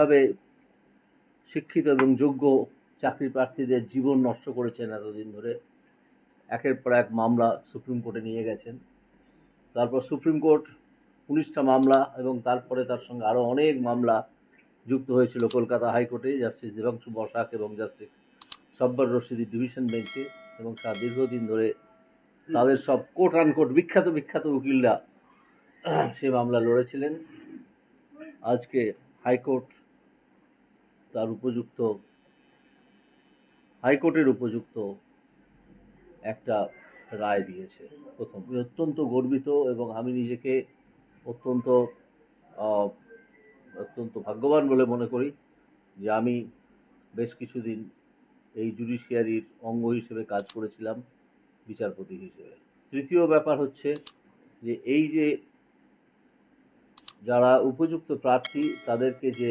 যেভাবে শিক্ষিত এবং যোগ্য চাকরি প্রার্থীদের জীবন নষ্ট করেছেন এতদিন ধরে, একের পর এক মামলা সুপ্রিম কোর্টে নিয়ে গেছেন। তারপর সুপ্রিম কোর্ট উনিশটা মামলা এবং তারপরে তার সঙ্গে আরও অনেক মামলা যুক্ত হয়েছিল কলকাতা হাইকোর্টে, জাস্টিস দেবাংশু বসাক এবং জাস্টিস সব্বর রশিদি ডিভিশন বেঞ্চে এবং তার দীর্ঘদিন ধরে তাদের সব কোর্ট আনকোর্ট বিখ্যাত বিখ্যাত উকিলরা সে মামলা লড়েছিলেন। আজকে হাইকোর্ট তার উপযুক্ত, হাইকোর্টের উপযুক্ত একটা রায় দিয়েছে প্রথম। অত্যন্ত গর্বিত এবং আমি নিজেকে অত্যন্ত অত্যন্ত ভাগ্যবান বলে মনে করি যে আমি বেশ কিছুদিন এই জুডিশিয়ারির অঙ্গ হিসেবে কাজ করেছিলাম বিচারপতি হিসেবে। তৃতীয় ব্যাপার হচ্ছে যে এই যে যারা উপযুক্ত প্রার্থী তাদেরকে যে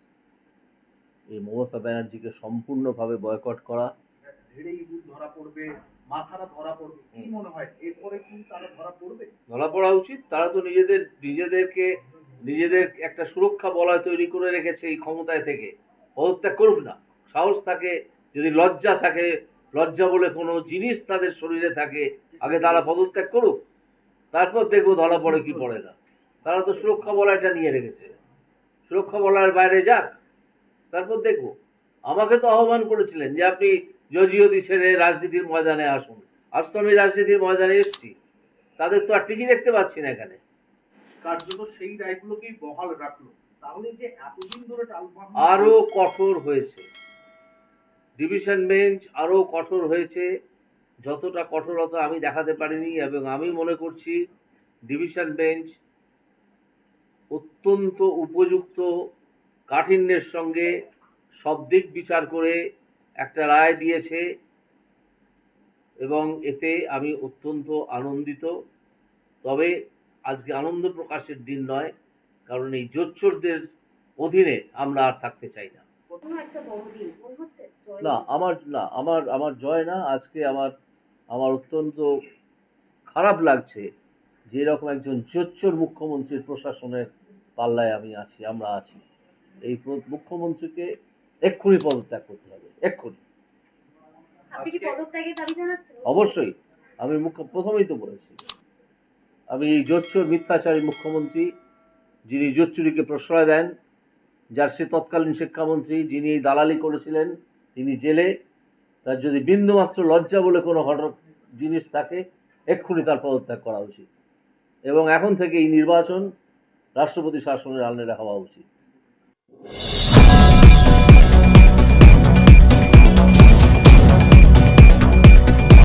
এই মমতা ব্যানার্জিকে সম্পূর্ণভাবে বয়কট করা। ধরা পড়বে মাথারা ধরা পড়বে কি মনে হয়? এরপরে কি তারা ধরা পড়বে? ধরা পড়া উচিত। তারা তো নিজেদের নিজেদেরকে নিজেদের একটা সুরক্ষা বলয় তৈরি করে রেখেছে এই ক্ষমতায় থেকে। পদত্যাগ করুক না। সাহস থাকে যদি লজ্জা থাকে লজ্জা বলে কোনো জিনিস তাদের শরীরে থাকে আগে তারা পদত্যাগ করুক। তারপর দেখব ধরা পড়ে কি পড়ে না। তারা তো সুরক্ষা বলয়টা নিয়ে রেখেছে। সুরক্ষা বলয়ের বাইরে যাক। তারপর দেখব আমাকে তো আহ্বান করেছিলেন যে আপনি জজিওদি ছেড়ে রাজনীতির ময়দানে আসুন। আজ তো আমি রাজনীতির ময়দানে এসেছি। তাদের তো আর টিকি দেখতে পাচ্ছি না এখানে। কার্যত সেই রায়গুলোকেই বহাল রাখল। তাহলে যে এতদিন ধরে আরও কঠোর হয়েছে। ডিভিশন বেঞ্চ আরও কঠোর হয়েছে। যতটা কঠোরতা আমি দেখাতে পারিনি এবং আমি মনে করছি ডিভিশন বেঞ্চ অত্যন্ত উপযুক্ত কাঠিন্যের সঙ্গে সব দিক বিচার করে একটা রায় দিয়েছে এবং এতে আমি অত্যন্ত আনন্দিত। তবে আজকে আনন্দ প্রকাশের দিন নয় কারণ এই জোচ্চোরদের অধীনে আমরা আর থাকতে চাই না। না আমার না আমার আমার জয় না আজকে আমার আমার অত্যন্ত খারাপ লাগছে যে এরকম একজন জোচ্চোর মুখ্যমন্ত্রীর প্রশাসনের পাল্লায় আমি আছি আমরা আছি। এই মুখ্যমন্ত্রীকে এক্ষুনি পদত্যাগ করতে হবে এক্ষুনি। আপনি কি পদত্যাগের দাবি জানাচ্ছেন? অবশ্যই। আমি মুখ্য প্রথমেই তো বলেছি আমি এই জোচ্চুর মিথ্যাচারী মুখ্যমন্ত্রী যিনি জোচ্চুরিকে প্রশ্রয় দেন যার সে তৎকালীন শিক্ষামন্ত্রী যিনি এই দালালি করেছিলেন তিনি জেলে তার যদি বিন্দুমাত্র লজ্জা বলে কোনো ঘটনা জিনিস থাকে এক্ষুনি তার পদত্যাগ করা উচিত। এবং এখন থেকে এই নির্বাচন রাষ্ট্রপতি শাসনের আলনেরা হওয়া উচিত। Yeah.